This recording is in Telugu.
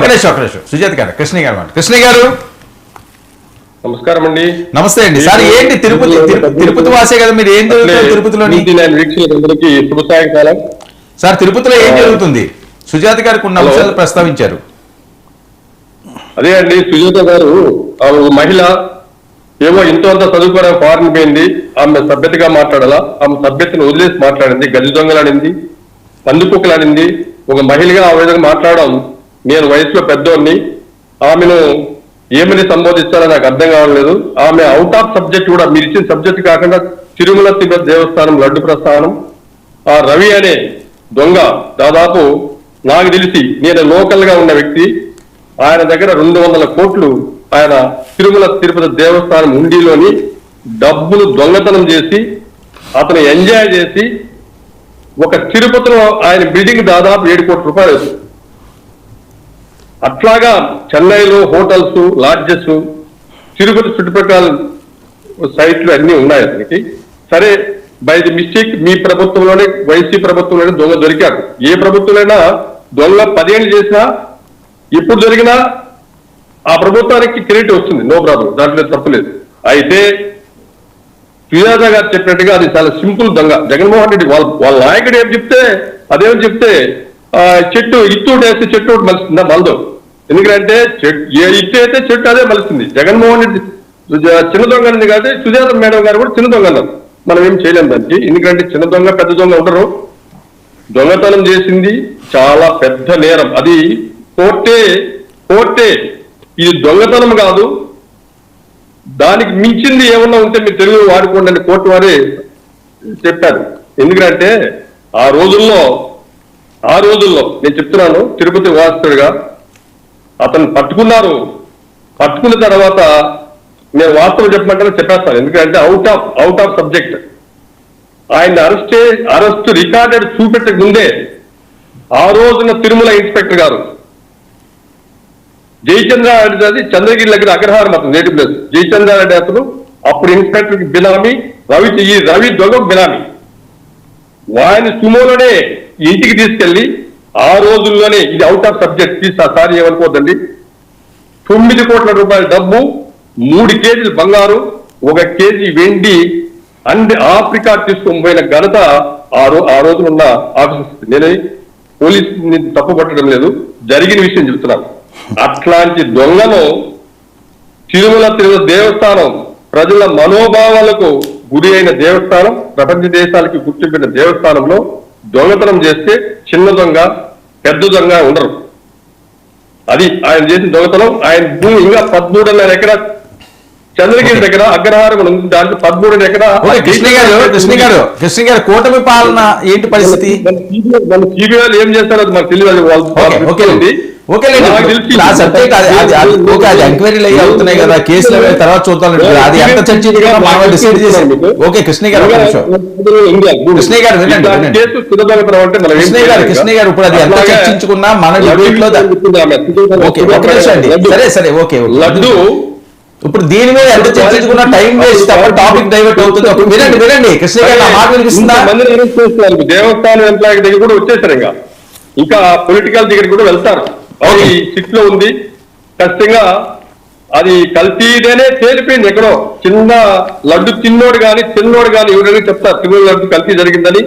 ఒకలేష్ ఒకలేష్ సుజాత గారు కృష్ణ గారు కృష్ణ గారు! నమస్కారం అండి. నమస్తే అండి. సార్ ఏంటి తిరుపతి తిరు- తిరుపతి వాసే కదా మీరు? ఏం న్యాయ వీక్షకులందరికీ శుభ సాయంకాలం. సార్ తిరుపతిలో ఏం జరుగుతుంది? సుజాత గారికి ఉన్న హలో. అంశాలు ప్రస్తావించారు. అదే అండి సుజాత గారు మహిళ ఏమో ఇంతో అంత చదువుకోవడం ఫారెన్ పోయింది. ఆమె సభ్యతగా మాట్లాడాలా? ఆమె సభ్యతను వదిలేసి మాట్లాడింది. గది దొంగలాడింది. పందుకుక్కలాడింది ఒక మహిళగా ఆ విధంగా మాట్లాడడం నేను వయసులో పెద్దోడిని. ఆమెను ఏమని సంబోధిస్తారో నాకు అర్థం కావట్లేదు ఆమె అవుట్ ఆఫ్ సబ్జెక్ట్ కూడా మీరు ఇచ్చిన సబ్జెక్ట్ కాకుండా తిరుమల తిరుపతి దేవస్థానం లడ్డు ప్రస్థానం. ఆ రవి అనే దొంగ దాదాపు నాకు తెలిసి నేను లోకల్గా ఉన్న వ్యక్తి. ఆయన దగ్గర రెండు వందల కోట్లు ఆయన తిరుమల తిరుపతి దేవస్థానం ఉండిలోని డబ్బులు దొంగతనం చేసి అతను ఎంజాయ్ చేసి ఒక తిరుపతిలో ఆయన బిల్డింగ్ దాదాపు ఏడు కోట్ల రూపాయలు అట్లాగా చెన్నైలో హోటల్స్ లాడ్జెస్ తిరుపతి చుట్టుపక్కల సైట్లు అన్ని ఉన్నాయి అతనికి సరే బై ది మిస్టేక్ మీ ప్రభుత్వంలోనే వైసీ ప్రభుత్వంలోనే దొంగ దొరికారు. ఏ ప్రభుత్వంలోనైనా దొంగ పదేళ్ళు చేసినా ఎప్పుడు జరిగినా ఆ ప్రభుత్వానికి క్రెడిట్ వస్తుంది. No problem. దాంట్లో తప్పలేదు అయితే సుజాత గారు చెప్పినట్టుగా అది చాలా సింపుల్ దొంగ. జగన్మోహన్ రెడ్డి వాళ్ళ వాళ్ళ నాయకుడు ఏం చెప్తే అదేమని చెప్తే చెట్టు ఇత్తు వేస్తే చెట్టు ఒకటి మలుస్తుందా. మలదు. ఎందుకంటే చెట్టు ఏ ఇత్తు అయితే చెట్టు అదే మలుస్తుంది. జగన్మోహన్ రెడ్డి చిన్న దొంగ అనేది కాబట్టి సుజాత మేడం గారు కూడా చిన్న దొంగ అన్నారు మనం ఏం చేయలేం దానికి. ఎందుకంటే చిన్న దొంగ పెద్ద దొంగ ఉండరు. దొంగతనం చేసింది చాలా పెద్ద నేరం. అది కోర్టే కోర్టే. ఇది దొంగతనం కాదు. దానికి మించింది ఏమన్నా ఉంటే మీరు తెలుగు వాడుకోండి అని కోర్టు వారే చెప్పారు. ఎందుకంటే ఆ రోజుల్లో ఆ రోజుల్లో నేను చెప్తున్నాను తిరుపతి వాస్తుడిగా అతను పట్టుకున్నారు. పట్టుకున్న తర్వాత నేను వాస్తవం చెప్పమంటే చెప్పేస్తాను. ఎందుకంటే out of out of subject ఆయన అరెస్ట్ అరెస్ట్ రికార్డెడ్ చూపెట్టక ముందే ఆ రోజున తిరుమల ఇన్స్పెక్టర్ గారు జయచంద్రారెడ్డి అది చంద్రగిరి దగ్గర అగ్రహారం అతను నేటి ప్లేస్ జయచంద్రారెడ్డి అతను అప్పుడు ఇన్స్పెక్టర్ బినామీ రవి ఈ రవి దొంగ బినామీ. ఆయన సుమోలోనే ఇంటికి తీసుకెళ్ళి ఆ రోజుల్లోనే ఇది out of subject please sorry ఏమనుకోవద్దండి. తొమ్మిది కోట్ల రూపాయల డబ్బు మూడు కేజీలు బంగారు ఒక కేజీ వెండి అండ్ ఆఫ్రికా తీసుకొని పోయిన ఘనత ఆ రో ఆ రోజున ఉన్న ఆఫీసర్ పోలీస్ తప్పు పట్టడం లేదు జరిగిన విషయం చెప్తున్నాను అట్లాంటి దొంగను తిరుమల తిరుమల దేవస్థానం ప్రజల మనోభావాలకు గురి అయిన దేవస్థానం ప్రపంచ దేశాలకి గుర్తింపిన దేవస్థానంలో దొంగతనం చేస్తే చిన్న దొంగ పెద్ద దొంగ ఉండరు. అది ఆయన చేసిన దొంగతనం. ఆయన భూమి ఇంకా పదమూడున్నర ఎకరా చంద్రగిరి దగ్గర అగ్రహారం ఉంది. దాంట్లో పదమూడున్నర ఎకరా ఓకే కృష్ణ గారు కృష్ణ గారు కృష్ణ గారు కూటమి పాలన ఏంటి పరిస్థితి? సిబిఐ ఏం చేస్తారో అది మనకు తెలియదు. వాళ్ళు ఓకే ఆ సబ్జెక్ట్ అది అది ఎంక్వైరీలు అయ్యి అవుతున్నాయి కదా కేసులు తర్వాత చూద్దాం. అది ఎంత ఓకే కృష్ణ గారు కృష్ణ గారు వినండి, కృష్ణ గారు కృష్ణ ఇప్పుడు అది ఎంత అట్లాగే చర్చించుకున్నా మన లడ్డు డిబేట్లో. ఓకే ఒక నిమిషం అండి. సరే సరే ఓకే. లడ్డు ఇప్పుడు దీని మీద ఎంత చర్చించుకున్నా టైం వేస్ట్ టాపిక్ డైవర్ట్ అవుతుంది. అప్పుడు వినండి వినండి కృష్ణ గారు నా మాట వినిపిస్తుందా. దేవస్థానం ఎంప్లాయ్ దగ్గర కూడా వచ్చేసారు ఇంకా. ఇంకా పొలిటికల్ దగ్గర కూడా వెళ్తారు. అది సిట్లో ఉంది. ఖచ్చితంగా అది కల్తీదేనే తేలిపోయింది ఎక్కడో. చిన్న లడ్డు తిన్నోడు కానీ తిన్నోడు కానీ ఎవరైనా చెప్తారు తిరుమల లడ్డు కల్తీ జరిగిందని.